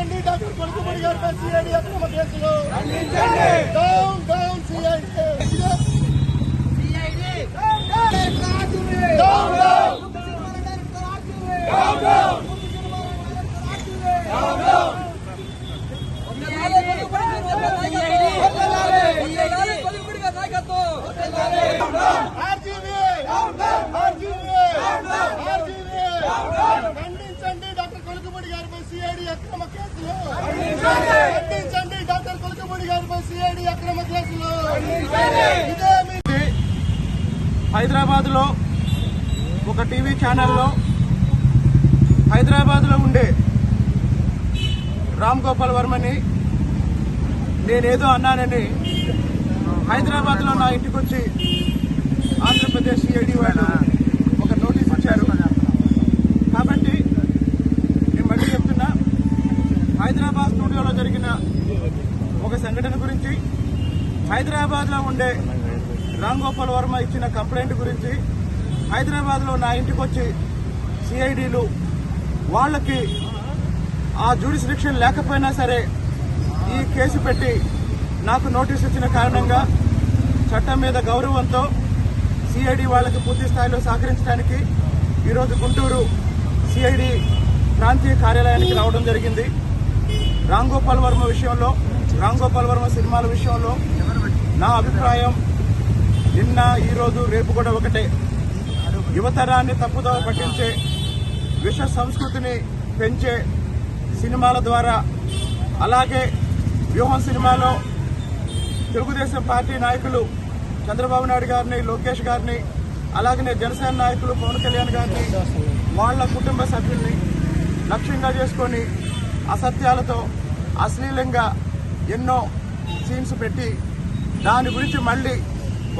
ఖండించండి డాక్టర్ కొడుకుమణి గారిపై సిఐడి అక్రమ కేసులు. Down down CID down down RGV RGV RGV ఖండించండి డాక్టర్ కొలుకుమడి గారిపై సిఐడి అక్రమ కేసులు ఖండించండి డాక్టర్ గారిపై సిఐడి అక్రమ కేసులు హైదరాబాద్లో ఒక టీవీ ఛానల్లో హైదరాబాద్లో ఉండే రామ్ గోపాల్ వర్మని నేనేదో అన్నానని హైదరాబాద్లో నా ఇంటికి వచ్చి ఆంధ్రప్రదేశ్ సిఐడి వాళ్ళు ఒక నోటీస్ ఇచ్చారు కాబట్టి నేను మళ్ళీ చెప్తున్నా హైదరాబాద్ స్టూడియోలో జరిగిన ఒక సంఘటన గురించి హైదరాబాద్లో ఉండే రామ్ గోపాల్ వర్మ ఇచ్చిన కంప్లైంట్ గురించి హైదరాబాద్లో నా ఇంటికి వచ్చి సిఐడిలు వాళ్ళకి ఆ జ్యూడిస్డిక్షన్ లేకపోయినా సరే ఈ కేసు పెట్టి నాకు నోటీస్ ఇచ్చిన కారణంగా చట్టం మీద గౌరవంతో సిఐడి వాళ్ళకి పూర్తి స్థాయిలో సహకరించడానికి ఈరోజు గుంటూరు సిఐడి ప్రాంతీయ కార్యాలయానికి రావడం జరిగింది. రామ్ గోపాల్ వర్మ విషయంలో రామ్ గోపాల్ వర్మ సినిమాల విషయంలో నా అభిప్రాయం నిన్న ఈరోజు రేపు కూడా ఒకటే. యువతరాన్ని తప్పుదోవ పట్టించే విష సంస్కృతిని పెంచే సినిమాల ద్వారా అలాగే వ్యూహం సినిమాలో తెలుగుదేశం పార్టీ నాయకులు చంద్రబాబు నాయుడు గారిని లోకేష్ గారిని అలాగనే జనసేన నాయకులు పవన్ కళ్యాణ్ గారిని వాళ్ళ కుటుంబ సభ్యుల్ని లక్ష్యంగా చేసుకొని అసత్యాలతో అశ్లీలంగా ఎన్నో సీన్స్ పెట్టి దాని గురించి మళ్ళీ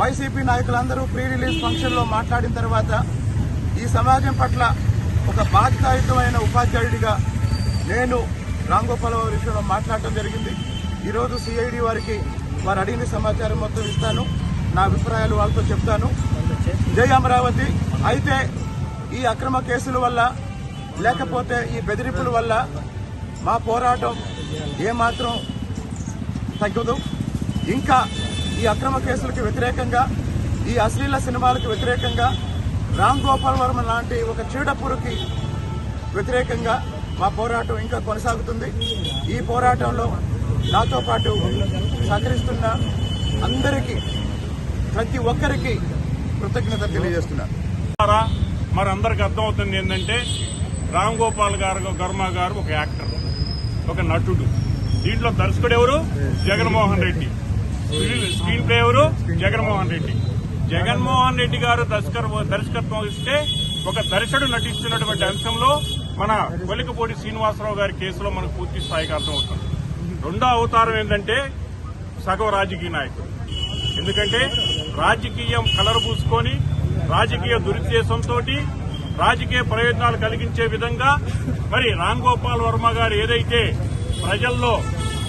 వైసీపీ నాయకులందరూ ప్రీ రిలీజ్ ఫంక్షన్లో మాట్లాడిన తర్వాత ఈ సమాజం పట్ల ఒక బాధ్యతాయుతమైన ఉపాధ్యాయుడిగా నేను రాంగోపాల్ విషయంలో మాట్లాడటం జరిగింది. ఈరోజు సిఐడి వారికి వారు అడిగిన సమాచారం మొత్తం ఇస్తాను. నా అభిప్రాయాలు వాళ్ళతో చెప్తాను. జై అమరావతి. అయితే ఈ అక్రమ కేసుల వల్ల లేకపోతే ఈ బెదిరింపుల వల్ల మా పోరాటం ఏమాత్రం తగ్గదు. ఇంకా ఈ అక్రమ కేసులకు వ్యతిరేకంగా ఈ అశ్లీల సినిమాలకు వ్యతిరేకంగా రామ్ గోపాల్ వర్మ లాంటి ఒక చీడపురుకి వ్యతిరేకంగా మా పోరాటం ఇంకా కొనసాగుతుంది. ఈ పోరాటంలో నాతో పాటు సహకరిస్తున్న అందరికీ ప్రతి ఒక్కరికి కృతజ్ఞత తెలియజేస్తున్నారు మరి అందరికి అర్థమవుతుంది ఏంటంటే రామ్ గోపాల్ గారు గర్మ గారు ఒక యాక్టర్. ఒక నటుడు. దీంట్లో దర్శకుడు ఎవరు? జగన్మోహన్ రెడ్డి. స్క్రీన్ ప్లే ఎవరు? జగన్మోహన్ రెడ్డి. జగన్మోహన్ రెడ్డి గారు దర్శకర్ దర్శకత్వం ఇస్తే ఒక దర్శకుడు నటిస్తున్నటువంటి అంశంలో మన కొలికపూడి శ్రీనివాసరావు గారి కేసులో మనకు పూర్తి స్థాయికి అర్థమవుతుంది. రెండో అవతారం ఏంటంటే సగం రాజకీయ నాయకుడు. ఎందుకంటే రాజకీయం కలర్ పూసుకొని రాజకీయ దురుద్దేశంతో రాజకీయ ప్రయోజనాలు కలిగించే విధంగా మరి రామ్ గోపాల్ వర్మ గారు ఏదైతే ప్రజల్లో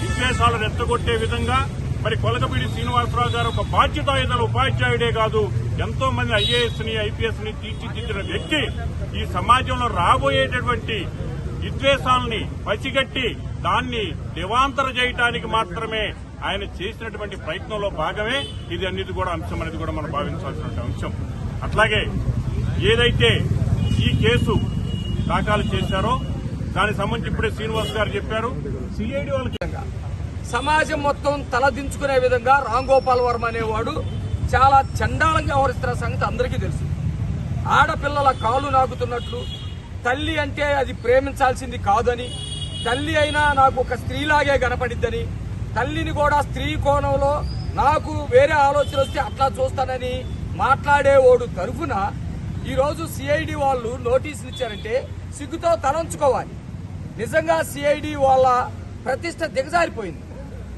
విద్వేషాలు రెచ్చగొట్టే విధంగా మరి కొలకపీడి శ్రీనివాసరావు గారు ఒక బాధ్యతాయుత ఉపాధ్యాయుడే కాదు ఎంతో మంది ఐఏఎస్ని ఐపీఎస్ని తీర్చిదిద్దిన వ్యక్తి ఈ సమాజంలో రాబోయేటటువంటి విద్వేషాలని పసిగట్టి దాన్ని దివాంతర చేయటానికి మాత్రమే ఆయన చేసినటువంటి ప్రయత్నంలో భాగమే ఇది అనేది కూడా అంశం అనేది కూడా మనం భావించాల్సిన అంశం. అట్లాగే ఏదైతే ఈ కేసు దాఖలు చేశారో దానికి సంబంధించి ఇప్పుడే శ్రీనివాస్ గారు చెప్పారు. సిఐడి వాళ్ళకి సమాజం మొత్తం తలదించుకునే విధంగా రామ్ గోపాల్ వర్మ అనేవాడు చాలా చండాలంగా వ్యవహరిస్తున్న సంగతి అందరికీ తెలుసు. ఆడపిల్లల కాలు నాకుతున్నట్లు తల్లి అంటే అది ప్రేమించాల్సింది కాదని తల్లి అయినా నాకు ఒక స్త్రీలాగే కనపడిద్దని తల్లిని కూడా స్త్రీ కోణంలో నాకు వేరే ఆలోచన వస్తే అట్లా చూస్తానని మాట్లాడేవాడు తరఫున ఈరోజు సిఐడి వాళ్ళు నోటీసులు ఇచ్చారంటే సిగ్గుతో తలంచుకోవాలి. నిజంగా సిఐడి వాళ్ళ ప్రతిష్ట దిగజారిపోయింది.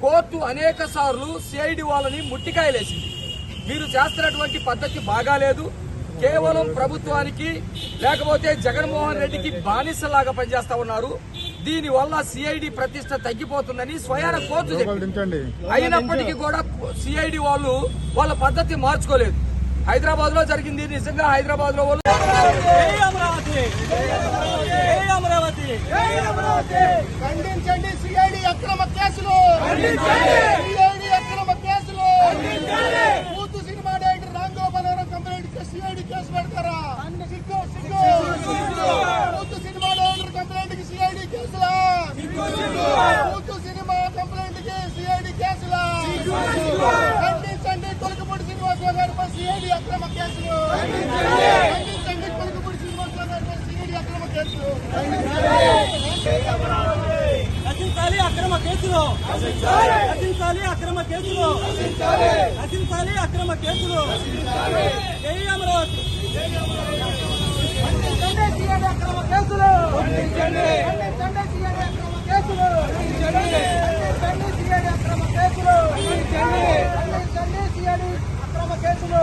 కోర్టు అనేక సార్లు సిఐడి వాళ్ళని ముట్టికాయలేసింది. మీరు చేస్తున్నటువంటి పద్ధతి బాగాలేదు. కేవలం ప్రభుత్వానికి లేకపోతే జగన్మోహన్ రెడ్డికి బానిసలాగా పనిచేస్తా ఉన్నారు. దీని వల్ల సిఐడి ప్రతిష్ట తగ్గిపోతుందని స్వయాన కోర్టు చెప్పింది. అయినప్పటికీ కూడా సిఐడి వాళ్ళు వాళ్ళ పద్ధతి మార్చుకోలేదు. హైదరాబాద్లో జరిగింది. నిజంగా హైదరాబాద్లో వాళ్ళు ఖండించండి సిఐడి అక్రమ కేసులు! అక్రమ కేసులు పూతు cinema director Ram Gopalavaram complaint CID case పెడతారా సిగ్గు సిగ్గు పూతు సినిమా డైరెక్టర్ కంప్లైంట్కి సిఐడి కేసులా పూతు సినిమా కంప్లైంట్కి సిఐడి కేసులా ఖండించండి కొలకపూడి శ్రీనివాసరావు గారిపై సిఐడి అక్రమ కేసులు ఖండించండి కొలకపూడి శ్రీనివాసరావు గారిపై సిఐడి అక్రమ కేసులు రచించాలి అక్రమ కేసులు రచించాలి అక్రమ కేసులు రచించాలి అక్రమ కేసులు జై అమరావతి అక్రమ కేసులు అక్రమ కేసులు కేసులు కేసులు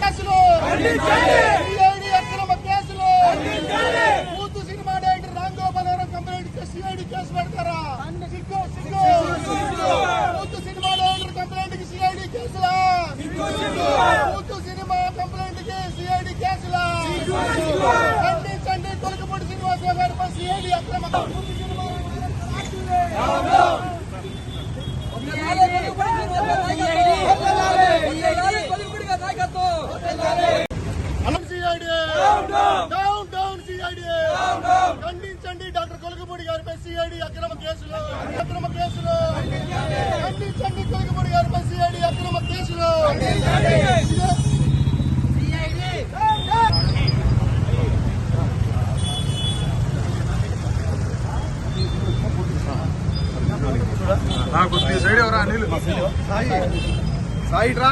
కేసులు సిఐడి అక్రమ కేసులు పూతు cinema director Ram Gopalavaram complaint CID case పెడతారా సిగ్గు సిగ్గు! పూతు సినిమా డైరెక్టర్ కంప్లైంట్కి సిఐడి కేసులా? పూతు సినిమా కంప్లైంట్కి సిఐడి కేసులా? ఖండించండి కొలకపూడి శ్రీనివాసరావు గారిపై సిఐడి అక్రమ సిఐడి డౌన్ డౌన్ సిఐడి ఖండించండి డాక్టర్ కొలకపూడి గారిపై సిఐడి అక్రమ కేసులు ఖండించండి కొలకపూడి గారిపై సిఐడి అక్రమ కేసులు నాకు సైడ్ ఎవరా? నీళ్ళు. సైడ్ రా.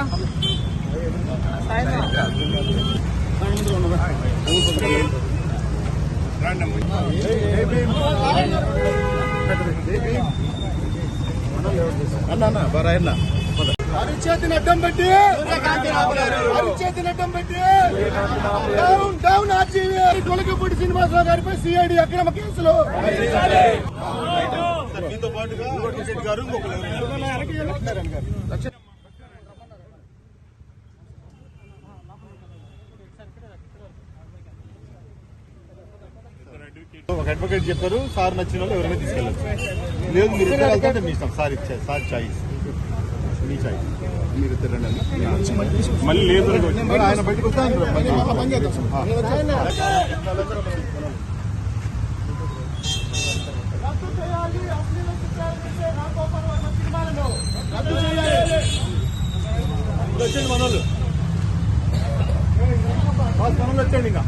అన్న అన్న బరాయన్న అరిచేతిని అడ్డం పెట్టి. అరిచేతిని అడ్డం పెట్టి. Down down RGV. Kolikapudi Srinivasa Rao గారిపై సిఐడి అక్రమ కేసులు. మీతో పాటుగా గారు ఒక అడ్వకేట్ చెప్పారు సార్ నచ్చిన వాళ్ళు ఎవరైనా తీసుకెళ్ళచ్చు. లేదు మీరు ఇద్దరు వెళ్తుంటే మీ ఇష్టం. సార్ ఇచ్చే సార్ చాయిస్ మీ చాయిస్ మీరు ఇద్దరు రండి మళ్ళీ మరి ఆయన బయటకు వస్తే వచ్చండి మనోళ్ళు. వచ్చండి ఇంకా.